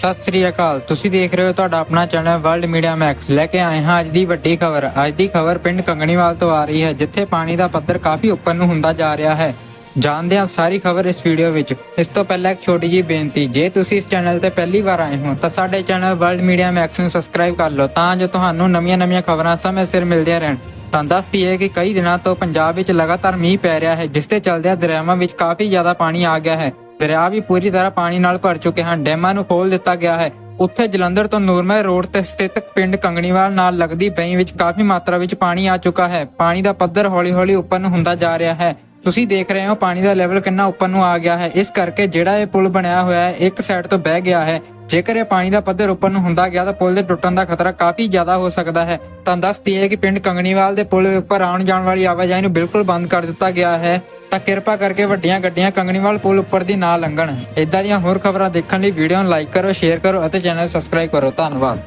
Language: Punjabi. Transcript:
ਸਤਿ ਸ੍ਰੀ ਅਕਾਲ। ਤੁਸੀਂ ਦੇਖ ਰਹੇ ਹੋ ਤੁਹਾਡਾ ਆਪਣਾ ਚੈਨਲ ਵਰਲਡ ਮੀਡੀਆ ਮੈਕਸ। ਲੈ ਕੇ ਆਏ ਹਾਂ ਅੱਜ ਦੀ ਵੱਡੀ ਖਬਰ। ਅੱਜ ਦੀ ਖਬਰ ਪਿੰਡ ਕੰਗਣੀਵਾਲ ਤੋਂ ਆ ਰਹੀ ਹੈ, ਜਿੱਥੇ ਪਾਣੀ ਦਾ ਪੱਧਰ ਕਾਫੀ ਉੱਪਰ ਨੂੰ ਹੁੰਦਾ ਜਾ ਰਿਹਾ ਹੈ। ਜਾਣਦੇ ਹਾਂ ਸਾਰੀ ਖਬਰ ਇਸ ਵੀਡੀਓ ਵਿੱਚ। ਇਸ ਤੋਂ ਪਹਿਲਾਂ ਇੱਕ ਛੋਟੀ ਜਿਹੀ ਬੇਨਤੀ, ਜੇ ਤੁਸੀਂ ਇਸ ਚੈਨਲ ਤੇ ਪਹਿਲੀ ਵਾਰ ਆਏ ਹੋ, ਤਾਂ ਸਾਡੇ ਚੈਨਲ ਵਰਲਡ ਮੀਡੀਆ ਮੈਕਸ ਨੂੰ ਸਬਸਕ੍ਰਾਈਬ ਕਰ ਲਓ, ਤਾਂ ਜੋ ਤੁਹਾਨੂੰ ਨਵੀਆਂ-ਨਵੀਆਂ ਖਬਰਾਂ ਸਮੇਂ ਸਿਰ ਮਿਲਦੀਆਂ ਰਹਿਣ। ਤਾਂ ਦੱਸਦੀ ਹੈ ਕਿ ਕਈ ਦਿਨਾਂ ਤੋਂ ਪੰਜਾਬ ਵਿੱਚ ਲਗਾਤਾਰ ਮੀਂਹ ਪੈ ਰਿਹਾ ਹੈ, ਜਿਸ ਤੇ ਚੱਲਦਿਆਂ ਦਰਿਆਵਾਂ ਵਿੱਚ ਕਾਫੀ ਜ਼ਿਆਦਾ ਪਾਣੀ ਆ ਗਿਆ ਹੈ। ਦਰਿਆ ਵੀ ਪੂਰੀ ਤਰ੍ਹਾਂ ਪਾਣੀ ਨਾਲ ਭਰ ਚੁੱਕੇ ਹਨ, ਡੈਮਾਂ ਨੂੰ ਖੋਲ ਦਿੱਤਾ ਗਿਆ ਹੈ। ਉੱਥੇ ਜਲੰਧਰ ਤੋਂ ਨੂਰਮਹਿਰ ਰੋਡ ਤੇ ਸਥਿਤ ਪਿੰਡ ਕੰਗਣੀਵਾਲ ਨਾਲ ਲੱਗਦੀ ਬਈ ਵਿੱਚ ਕਾਫੀ ਮਾਤਰਾ ਵਿੱਚ ਪਾਣੀ ਆ ਚੁੱਕਾ ਹੈ। ਪਾਣੀ ਦਾ ਪੱਧਰ ਹੌਲੀ-ਹੌਲੀ ਉੱਪਰ ਨੂੰ ਹੁੰਦਾ ਜਾ ਰਿਹਾ ਹੈ। ਤੁਸੀਂ ਦੇਖ ਰਹੇ ਹੋ, ਪਾਣੀ ਦਾ ਲੈਵਲ ਕਿੰਨਾ ਉੱਪਰ ਨੂੰ ਆ ਗਿਆ ਹੈ। ਇਸ ਕਰਕੇ ਜਿਹੜਾ ਇਹ ਪੁਲ ਬਣਿਆ ਹੋਇਆ ਹੈ, ਇੱਕ ਸਾਈਡ ਤੋਂ ਬਹਿ ਗਿਆ ਹੈ। ਜੇਕਰ ਇਹ ਪਾਣੀ ਦਾ ਪੱਧਰ ਉੱਪਰ ਨੂੰ ਹੁੰਦਾ ਗਿਆ ਤਾਂ ਪੁਲ ਦੇ ਟੁੱਟਣ ਦਾ ਖਤਰਾ ਕਾਫੀ ਜ਼ਿਆਦਾ ਹੋ ਸਕਦਾ ਹੈ। ਤਾਂ ਦੱਸਦੀ ਹੈ ਕਿ ਪਿੰਡ ਕੰਗਣੀਵਾਲ ਦੇ ਪੁਲ ਉੱਪਰ ਆਉਣ ਜਾਣ ਵਾਲੀ ਆਵਾਜਾਈ ਨੂੰ ਬਿਲਕੁਲ ਬੰਦ ਕਰ ਦਿੱਤਾ ਗਿਆ ਹੈ। ਤਾਂ ਕਿਰਪਾ ਕਰਕੇ ਵੱਡੀਆਂ ਗੱਡੀਆਂ ਕੰਗਣੀਵਾਲ ਪੁਲ ਉੱਪਰ ਦੀ ਨਾ ਲੰਘਣ। ਇਦਾਂ ਦੀਆਂ ਹੋਰ ਖਬਰਾਂ ਦੇਖਣ ਲਈ ਵੀਡੀਓ ਨੂੰ ਲਾਈਕ ਕਰੋ, ਸ਼ੇਅਰ ਕਰੋ ਅਤੇ ਚੈਨਲ ਸਬਸਕ੍ਰਾਈਬ ਕਰੋ। ਧੰਨਵਾਦ।